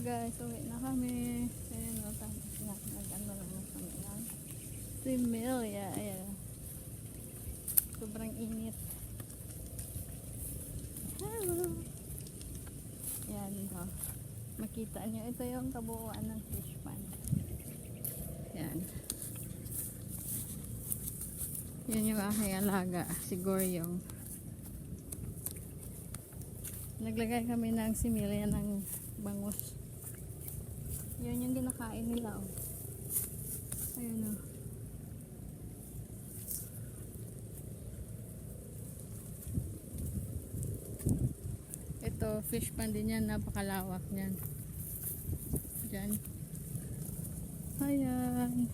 guys, uwi na kami. Ayan o, tapos na, nag-ano lang kami ng Similia. Ayan. Sobrang init. Hello. Yan o. Makita nyo, ito yung kabuuan ng fish pond. Yan. Yan yung aking alaga, si Goryong. Naglagay kami ng similya ng bangus. Yun yung ginakain nila, oh. Ayun, oh. Ito, fish pond din yan. Napakalawak niyan. Diyan. Ayan.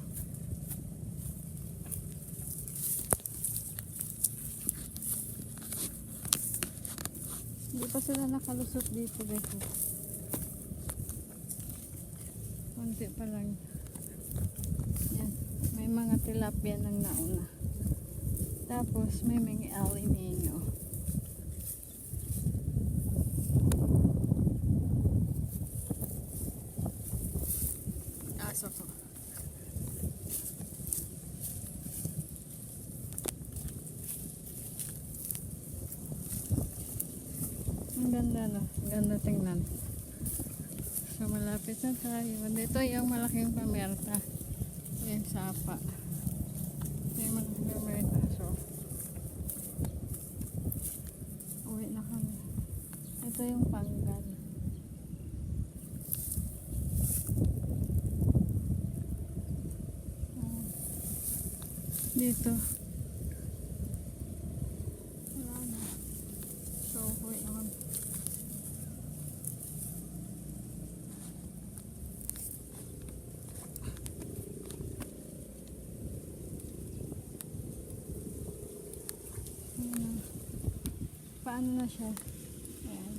Hindi pa sila nakalusot dito guys. Konti pa lang. Yan. May mga tilapia nang nauna. Tapos may mga alimenyo. Aso ko. Ang ganda no. Ang ganda tingnan. Malapit na tayo. Dito yung malaking pamerta. Yan sapa. Ito yung malaking pamerta. So uwi na kami. Ito yung panggal. Ah. Dito. Wala na. So, uwi na kami. Ayan. Paano na siya? Ayan.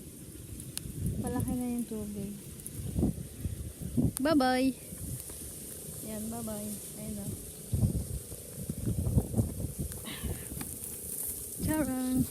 Palaki na yung tubig. Bye-bye! Ayan, bye-bye. Ayan na. Charang!